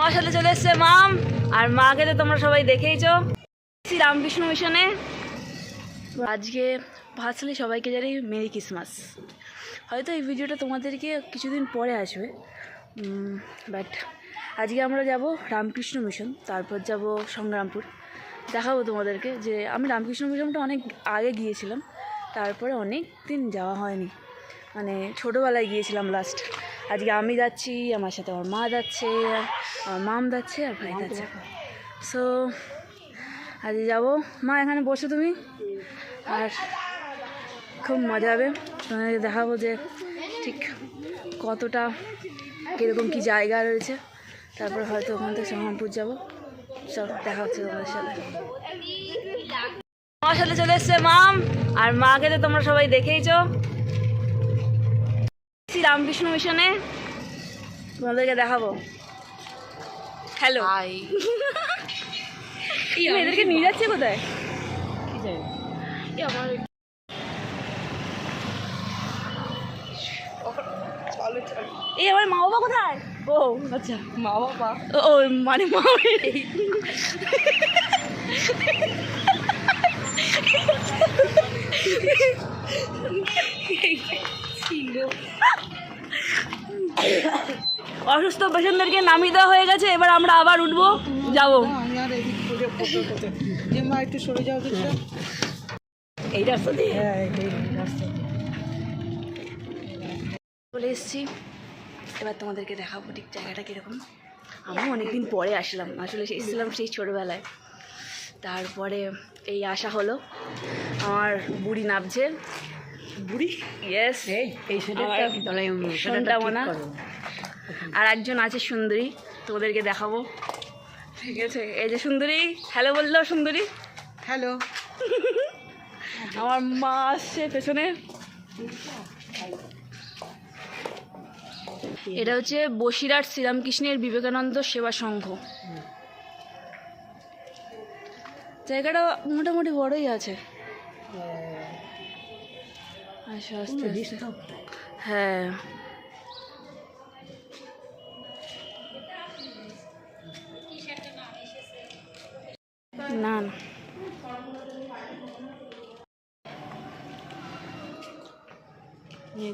আমার সাথে চলে এসছে মাম, আর মাকে তো তোমরা সবাই দেখেইছো। রামকৃষ্ণ মিশনে। আজকে ভাবছিলি সবাইকে জানি মেরি ক্রিসমাস। হয়তো এই ভিডিওটা তোমাদেরকে কিছুদিন পরে আসবে বাট আজকে আমরা যাব রামকৃষ্ণ মিশন, তারপর যাব সংগ্রামপুর। দেখাবো তোমাদেরকে যে আমি রামকৃষ্ণ মিশনটা অনেক আগে গিয়েছিলাম, তারপরে অনেক দিন যাওয়া হয়নি। মানে ছোটোবেলায় গিয়েছিলাম লাস্ট আজকে আমি যাচ্ছি, আমার সাথে আমার মা যাচ্ছে, আমার মাম যাচ্ছে, আর ভাই যাচ্ছে। সো আজকে যাব। মা, এখানে বসো তুমি। আর খুব মজা হবে। তোমাদেরকে দেখাবো যে ঠিক কতটা, কীরকম কী জায়গা রয়েছে। তারপর হয়তো ওখান থেকে সংগ্রামপুর যাব। চল, দেখা হচ্ছে তোমাদের সাথে। আমার সাথে চলে এসছে মাম। আর মাকে তো তোমরা সবাই দেখেইছো। শ্রী রামকৃষ্ণ মিশনে। তোমাদেরকে দেখাবো। হ্যালো এদেরকে নিয়ে যাচ্ছে কোথায়? এই আমার মা বাবা কোথায়? ও আচ্ছা মা বাবা ও মানে মা এই অসুস্থ পেশেন্টদেরকে নামিয়ে দেওয়া হয়ে গেছে এবার আমরা আবার উঠবো যাব। একটু সরে যাও তো এই রাস্তা দিয়ে? হ্যাঁ চলে এসেছি। এবার তোমাদেরকে দেখাবো ঠিক জায়গাটা কীরকম। আমিও অনেকদিন পরে আসলাম আসলে এসেছিলাম সেই ছোটোবেলায়। তারপরে এই আশা হলো। আমার বুড়ি নামছে বুড়ি? ইয়েস এই মনা আর একজন আছে সুন্দরী তোমাদেরকে দেখাবো। ঠিক আছে এই যে সুন্দরী হ্যালো বলল সুন্দরী। হ্যালো আমার মা আসছে পেছনে। এটা হচ্ছে বসিরহাট শ্রীরামকৃষ্ণের বিবেকানন্দ সেবা সংঘ। জায়গাটা মোটামুটি বড়ই আছে। আস্তে আস্তে। হ্যাঁ। না না।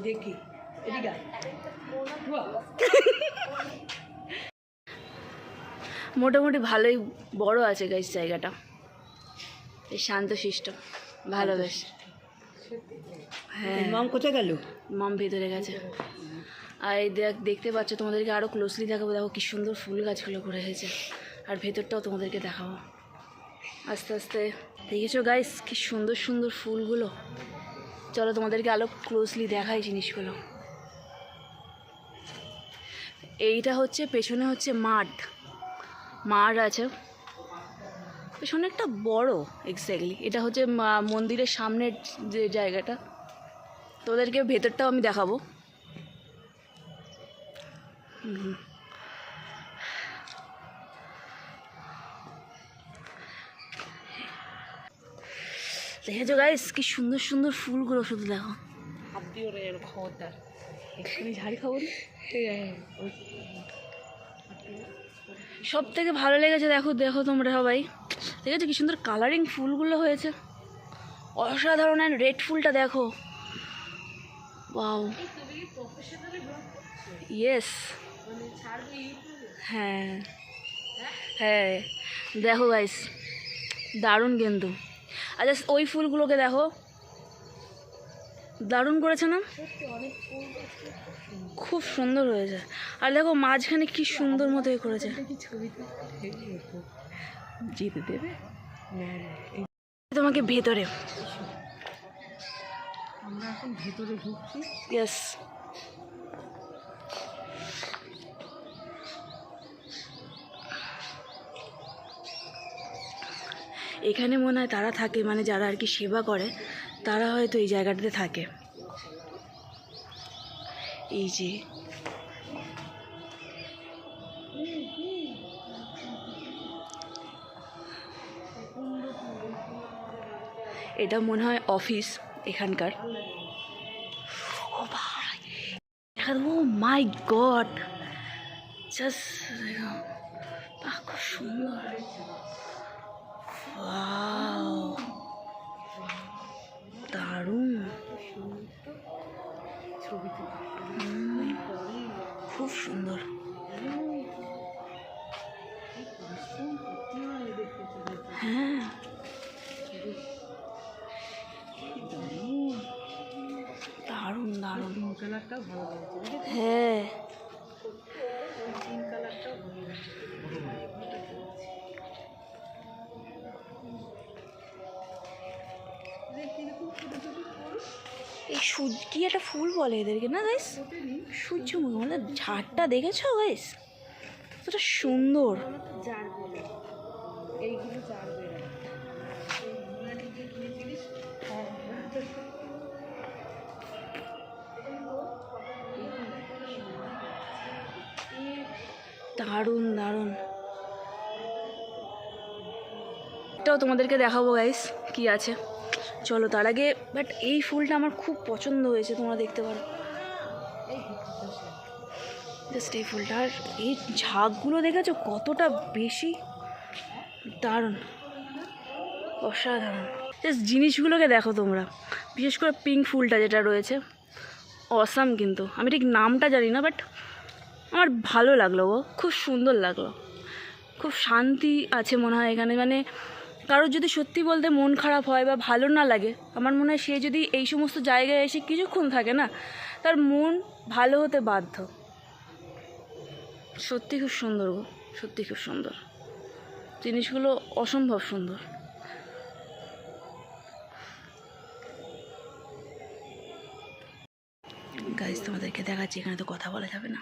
দেখি মোটামুটি ভালোই বড় আছে গাইস জায়গাটা। বেশ শান্তশিষ্ট। ভালো বেশ। হ্যাঁ। মাম কোথায় গেল? মাম ভেতরে গেছে। আর এই দেখ দেখতে পাচ্ছ তোমাদেরকে আরও ক্লোজলি দেখাবো। দেখো কি সুন্দর ফুল গাছগুলো করে হয়েছে আর ভেতরটাও তোমাদেরকে দেখাবো। আস্তে আস্তে। দেখেছ গাইস কি সুন্দর সুন্দর ফুলগুলো? চলো তোমাদেরকে আরও ক্লোজলি দেখাই জিনিসগুলো। এইটা হচ্ছে পেছনে হচ্ছে মাঠ। মাঠ আছে। পেছনে একটা বড় এক্স্যাক্টলি এটা হচ্ছে মন্দিরের সামনের যে জায়গাটা। তোদেরকে ভেতরটাও আমি দেখাবো। দেখেছ গাইস কি সুন্দর সুন্দর ফুলগুলো শুধু দেখো। সব থেকে ভালো লেগেছে, দেখো দেখো তোমরা সবাই। দেখেছ কি সুন্দর কালারিং ফুলগুলো হয়েছে? অসাধারণ অ্যান্ড রেড ফুলটা দেখো। ওয়াও ইয়েস হ্যাঁ। হ্যাঁ। দেখো গাইস দারুণ কিন্তু। আচ্ছা ওই ফুলগুলোকে দেখো। দারুণ করেছে না? খুব সুন্দর হয়েছে। আর দেখো মাঝখানে কি সুন্দর মতো করেছে। যেতে দেবে। না, এই- তোমাকে ভেতরে। আমরা এখন ভিতরে ঢুকছি। ইয়েস এখানে মনে হয় তারা থাকে মানে যারা আর কি সেবা করে তারা হয়তো এই জায়গাটাতে থাকে। এই যে এটা মনে হয় অফিস এখানকার। ও ভাই ও মাই গড। জাস্ট খুব সুন্দর। দারুণ। দারুণ কালারটাও ভালো লাগছে হ্যাঁ। কালারটাও ভালো এই সূর্য কি একটা ফুল বলে এদেরকে না গাইস সূর্যমুখী মানে ঝাড়টা দেখেছ গাইস কতটা সুন্দর। এইগুলো দারুণ দারুণ। এটাও তোমাদেরকে দেখাবো গাইস কি আছে। চলো, তার আগে বাট এই ফুলটা আমার খুব পছন্দ হয়েছে, তোমরা দেখতে পারো। জাস্ট এই ফুলটা, আর এই ঝাঁকগুলো দেখেছ? কতটা বেশি? দারুণ। অসাধারণ। জাস্ট জিনিসগুলোকে দেখো তোমরা। বিশেষ করে পিঙ্ক ফুলটা যেটা রয়েছে। অসাম কিন্তু। আমি ঠিক নামটা জানি না বাট আমার ভালো লাগল গো, খুব সুন্দর লাগল। খুব শান্তি আছে মনে হয় এখানে মানে কারোর যদি সত্যি বলতে মন খারাপ হয় বা ভালো না লাগে, আমার মনে হয় সে যদি এই সমস্ত জায়গায় এসে কিছুক্ষণ থাকে না, তার মন ভালো হতে বাধ্য। সত্যি খুব সুন্দর গো, সত্যি খুব সুন্দর। জিনিসগুলো অসম্ভব সুন্দর। গাইজ তোমাদেরকে দেখাচ্ছি, এখানে তো কথা বলা যাবে না।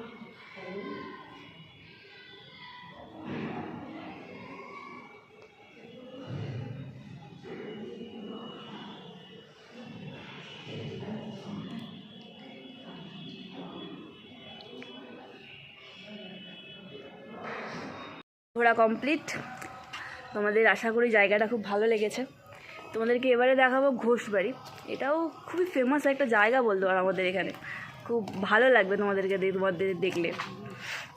ঘোরা কমপ্লিট তোমাদের আশা করি জায়গাটা খুব ভালো লেগেছে। তোমাদেরকে এবারে দেখাবো ঘোষবাড়ি। এটাও খুবই ফেমাস একটা জায়গা বলতে পারো আমাদের এখানে। খুব ভালো লাগবে তোমাদেরকে তোমাদের দেখলে।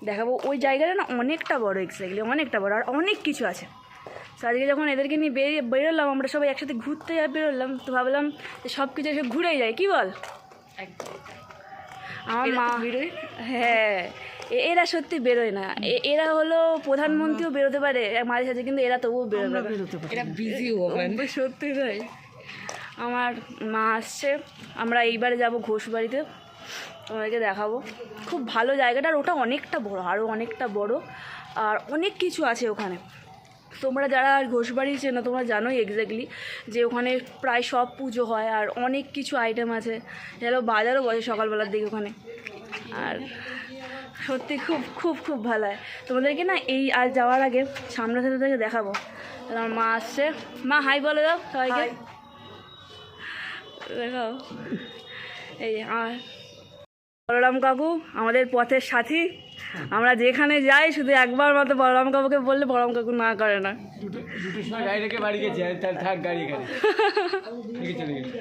দেখাবো ওই জায়গাটা না অনেকটা বড় এক্স্যাক্টলি অনেকটা বড়, আর অনেক কিছু আছে। তো আজকে যখন এদেরকে নিয়ে বেরিয়ে বেরোলাম, আমরা সবাই একসাথে ঘুরতে বেরোলাম, তো ভাবলাম যে সব কিছু এসে ঘুরেই যায় কী বল? আমার মা হ্যাঁ এ- এরা সত্যি বেরোয় না। এ- এরা হলো প্রধানমন্ত্রীও বেরোতে পারে মাঝে সাঝে কিন্তু এরা তবুও বেরোবে না। বেরোতে পারি বিজি সত্যি তাই। আমার মা আসছে আমরা এইবারে যাব ঘোষবাড়িতে। তোমাদেরকে দেখাবো। খুব ভালো জায়গাটা আর ওটা অনেকটা বড় আরও অনেকটা বড় আর অনেক কিছু আছে ওখানে। তোমরা যারা ঘোষবাড়ি চেনো তোমরা জানোই এক্স্যাক্টলি যে ওখানে প্রায় সব পুজো হয় আর অনেক কিছু আইটেম আছে। যেন বাজারও বসে সকালবেলার দিকে ওখানে। আর সত্যি খুব খুব খুব ভালো হয়। তোমাদেরকে না এই আর যাওয়ার আগে সামনে থেকে থেকে দেখাবো। তাহলে আমার মা আসছে। মা হাই বলে দাও সবাইকে। দেখাও। এই আর বলরাম কাকু আমাদের পথের সাথী। আমরা যেখানে যাই শুধু একবার মতো বলরাম কাকুকে বললে বলরাম কাকু না করে না। দুটোর সময় গাড়ি রেখে বাড়ি গেছে আর থাক গাড়ি এখানে। চলে গেছে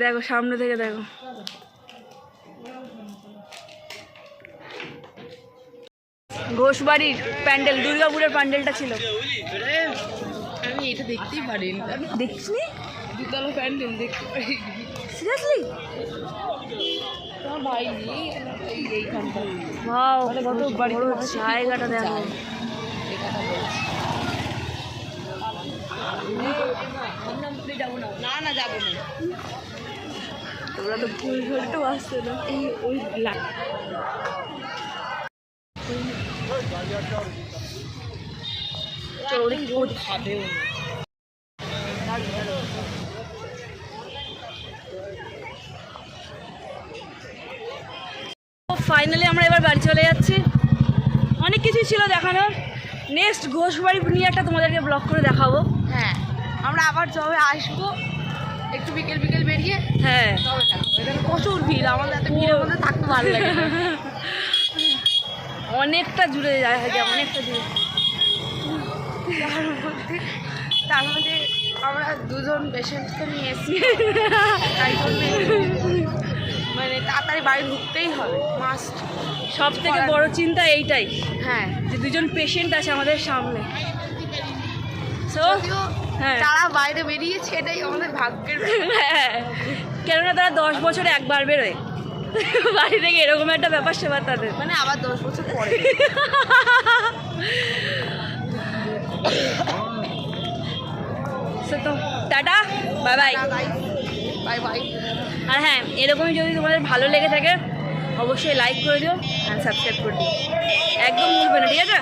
দেখো সামনে থেকে দেখো। ঘোষবাড়ির প্যান্ডেল দুর্গাপুরের প্যান্ডেলটা ছিল। আমি এটা দেখতেই পারি দেখিসনি? দুতলা প্যান্ডেল দেখতে পারি সিরিয়াসলি ভাই এইখানটা। ভাও কত বড় জায়গাটা দেখো। না না যাব না। তোমরা তো ফুল ধরতেও আসছে না? এই ওই চলো খাবেও ফাইনালি আমরা এবার বাড়ি চলে যাচ্ছি। অনেক কিছুই ছিল দেখানোর। নেক্সট ঘোষবাড়ি নিয়ে একটা তোমাদেরকে ব্লগ করে দেখাবো। হ্যাঁ আমরা আবার যবে আসব। একটু বিকেল বিকেল বেরিয়ে হ্যাঁ। তবে প্রচুর ভিড় আমাদের এত ভিড়ের মধ্যে থাকতে ভালো লাগে অনেকটা জুড়ে যায় যায় অনেকটা জুড়ে তার মধ্যে তার মধ্যে আমরা দুজন পেশেন্টকে নিয়ে এসেছি। তাই জন্যে মানে তাড়াতাড়ি বাড়ি ঢুকতেই হবে মাস্ট সব থেকে বড় চিন্তা এইটাই। হ্যাঁ। যে দুজন পেশেন্ট আছে আমাদের সামনে। সো হ্যাঁ। তারা বাইরে বেরিয়েছে এটাই আমাদের ভাগ্যের হ্যাঁ কেননা তারা দশ বছরে একবার বেরোয়। বাড়ি থেকে এরকম একটা ব্যাপার সেবার তাদের। মানে আবার দশ বছর পরে। সো তো tata bye bye bye. Bye আর হ্যাঁ এরকমই যদি তোমাদের ভালো লেগে থাকে, অবশ্যই লাইক করে দিও আর সাবস্ক্রাইব করে দিও। একদম ভুলবে না, ঠিক আছে?